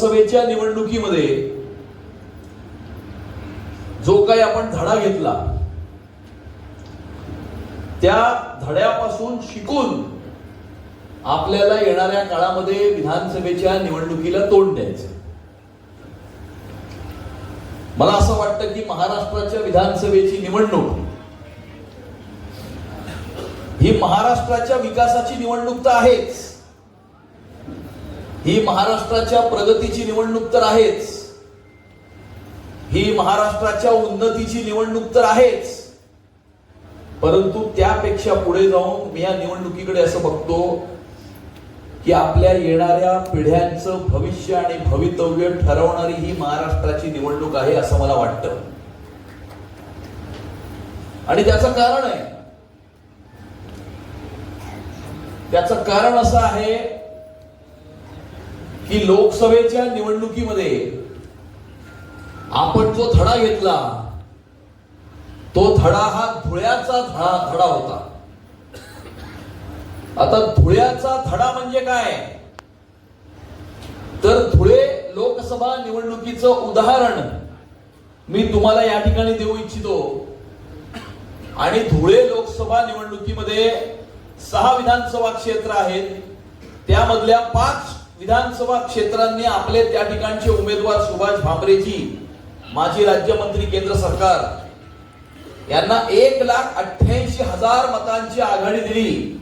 लोकसभेच्या निवडणुकीमध्ये जो काही आपण धडा घेतला त्या धड्यापासून शिकून आपल्याला येणाऱ्या काळामध्ये विधानसभेच्या निवडणुकीला तोंड द्यायचं. मला असं वाटतं की महाराष्ट्राच्या विधानसभेची निवडणूक ही महाराष्ट्राच्या विकासाची निवडणूक तर आहेच. ही महाराष्ट्राच्या प्रगतीची निवडणूक तर आहेच. ही महाराष्ट्राच्या उन्नतीची निवडणूक तर आहेच. परंतु त्यापेक्षा पुढे जाऊन मी या निवडणुकीकडे असं बघतो की आपल्या येणाऱ्या पिढ्यांचं भविष्य आणि भवितव्य ठरवणारी ही महाराष्ट्राची निवडणूक आहे असं मला वाटतं. आणि त्याचं कारण आहे. त्याचं कारण असं आहे की लोकसभेच्या निवडणुकीमध्ये आपण जो धडा घेतला तो धडा हा धुळ्याचा धडा धडा होता. आता धुळ्याचा धडा म्हणजे काय? तर धुळे लोकसभा निवडणुकीचं उदाहरण मी तुम्हाला या ठिकाणी देऊ इच्छितो. आणि धुळे लोकसभा निवडणुकीमध्ये सहा विधानसभा क्षेत्र आहेत. त्यामधल्या पाच विधानसभा क्षेत्रांनी आपले त्या ठिकाणचे उमेदवार सुभाष भामरेजी माजी राज्यमंत्री केंद्र सरकार यांना एक लाख अठ्ठ्याऐंशी हजार मतांची आघाडी दिली.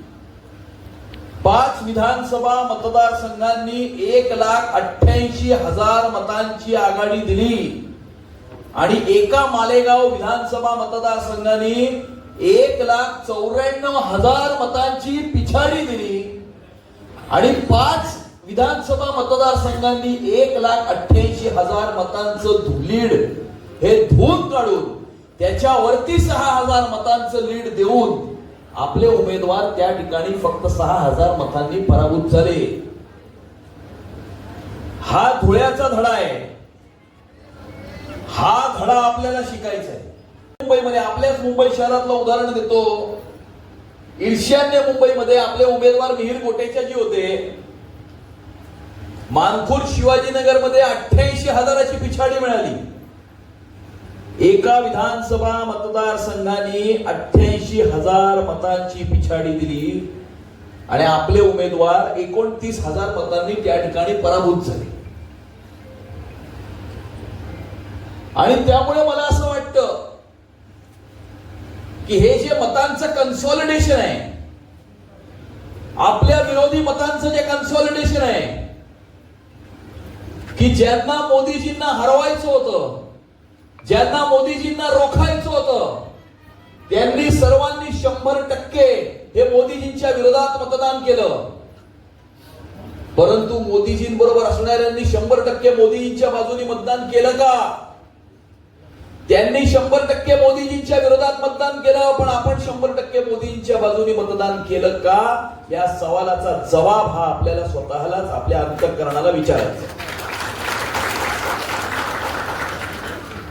पाच विधानसभा मतदारसंघांनी एक लाख अठ्ठ्याऐंशी हजार मतांची आघाडी दिली. आणि एका मालेगाव विधानसभा मतदारसंघाने एक लाख चौऱ्याण्णव हजार मतांची पिछाडी दिली. आणि पाच विधानसभा मतदारसंघांनी एक लाख अठ्ठ्याऐंशी हजार मतांचं लीड हे धुवून काढून त्याच्यावरती सहा हजार मतांचं लीड देऊन आपले उमेदवार त्या ठिकाणी फक्त सहा हजार मतांनी पराभूत झाले. हा धुळ्याचा धडा आहे. हा धडा आपल्याला शिकायचा आहे. मुंबईमध्ये आपल्याच मुंबई शहरातलं उदाहरण देतो. ईर्ष्यान्य मुंबईमध्ये आपले उमेदवार मिहीर गोटेच्या जी होते मानखुर शिवाजीनगरमध्ये अठ्ठ्याऐंशी हजाराची पिछाडी मिळाली. एका विधानसभा मतदारसंघाने अठ्ठ्याऐंशी हजार मतांची पिछाडी दिली. आणि आपले उमेदवार एकोणतीस हजार मतांनी त्या ठिकाणी पराभूत झाले. आणि त्यामुळे मला असं वाटतं की हे जे मतांचं कन्सॉलिडेशन आहे आपल्या विरोधी मतांचं जे कन्सॉलिडेशन आहे की ज्यांना मोदीजींना हरवायचं होतं ज्यांना मोदीजींना रोखायचं होतं त्यांनी सर्वांनी शंभर टक्के हे मोदीजींच्या विरोधात मतदान केलं. परंतु मोदीजींबरोबर असणाऱ्यांनी शंभर टक्के मोदीजींच्या बाजूने मतदान केलं का? त्यांनी शंभर टक्के मोदीजींच्या विरोधात मतदान केलं पण आपण शंभर टक्के मोदींच्या बाजूने मतदान केलं का? या सवालाचा जबाब हा आपल्याला स्वतःलाच आपल्या अंतकरणाला विचारायचा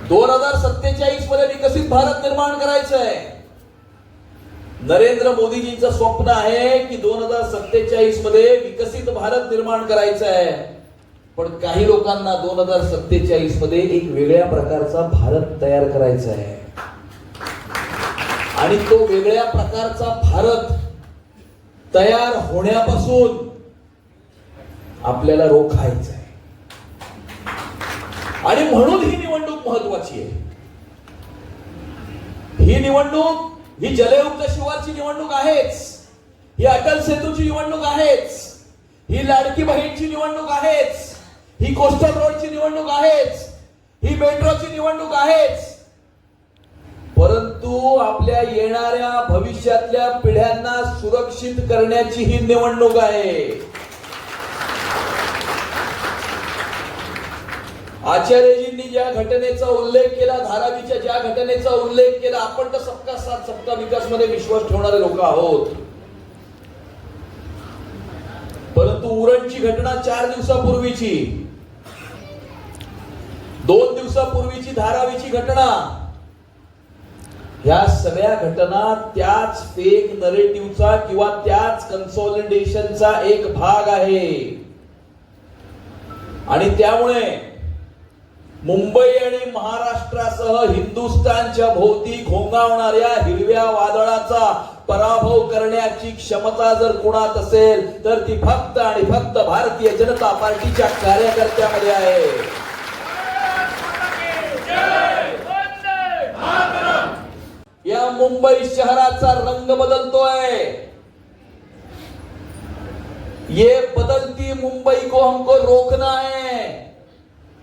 दोन हजार सत्तेचाळीसमध्ये विकसित भारत निर्माण करायचं आहे नरेंद्र मोदीजींचं स्वप्न आहे की दोन हजार सत्तेचाळीसमध्ये विकसित भारत निर्माण करायचं आहे पण काही लोकांना दोन हजार सत्तेचाळीसमध्ये एक वेगळ्या प्रकारचा भारत तयार करायचा आहे आणि तो वेगळ्या प्रकारचा भारत तयार होण्यापासून आपल्याला रोखायचा आहे आणि म्हणून ही निवडणूक महत्वाची आहे. ही निवडणूक ही जलयुक्त शिवारची निवडणूक आहेच. ही अटल सेतूची निवडणूक आहेच. ही लाडकी बहीणची निवडणूक आहेच. ही कोस्टल रोडची निवडणूक आहेच. ही मेट्रोची निवडणूक आहेच. परंतु आपल्या येणाऱ्या भविष्यातल्या पिढ्यांना सुरक्षित करण्याची ही निवडणूक आहे. आचार्यजींनी ज्या घटनेचा उल्लेख केला धारावीच्या ज्या घटनेचा उल्लेख केला आपण तर सबका साथ सबका विकासमध्ये विश्वास ठेवणारे लोक आहोत. परंतु उरणची घटना चार दिवसापूर्वीची. दोन दिवसापूर्वीची धारावीची घटना. ह्या सगळ्या घटना त्याच फेक नरेटिव्हचा किंवा त्याच कन्सॉलिडेशनचा एक भाग आहे. आणि त्यामुळे मुंबई आणि महाराष्ट्रासह हिंदुस्थानच्या भोवती घोंगावणाऱ्या हिरव्या वादळाचा पराभव करण्याची क्षमता जर कुणात असेल तर ती फक्त आणि फक्त भारतीय जनता पार्टीच्या कार्यकर्त्यामध्ये आहे. या मुंबई शहराचा रंग बदलतोय. ये बदलती मुंबई को हमको रोकना है.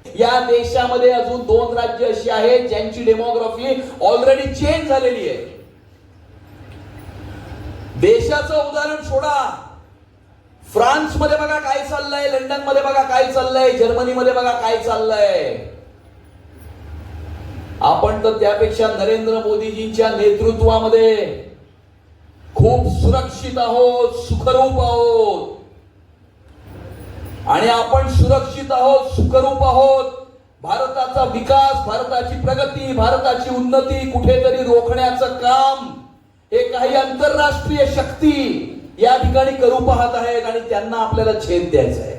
या देशामध्ये अजून दोन राज्य अशी आहेत ज्यांची डेमोग्राफी ऑलरेडी चेंज झालेली आहे. देशाचं उदाहरण सोडा. फ्रान्समध्ये बघा काय चाललंय लंडनमध्ये बघा काय चाललंय जर्मनीमध्ये बघा काय चाललंय. आपण तर त्यापेक्षा नरेंद्र मोदीजींच्या नेतृत्वामध्ये खूप सुरक्षित आहोत सुखरूप आहोत. आणि आपण सुरक्षित आहोत सुखरूप आहोत. भारताचा विकास भारताची प्रगती भारताची उन्नती कुठेतरी रोखण्याचं काम हे काही आंतरराष्ट्रीय शक्ती या ठिकाणी करू पाहत आहेत आणि त्यांना आपल्याला छेद द्यायचा आहे.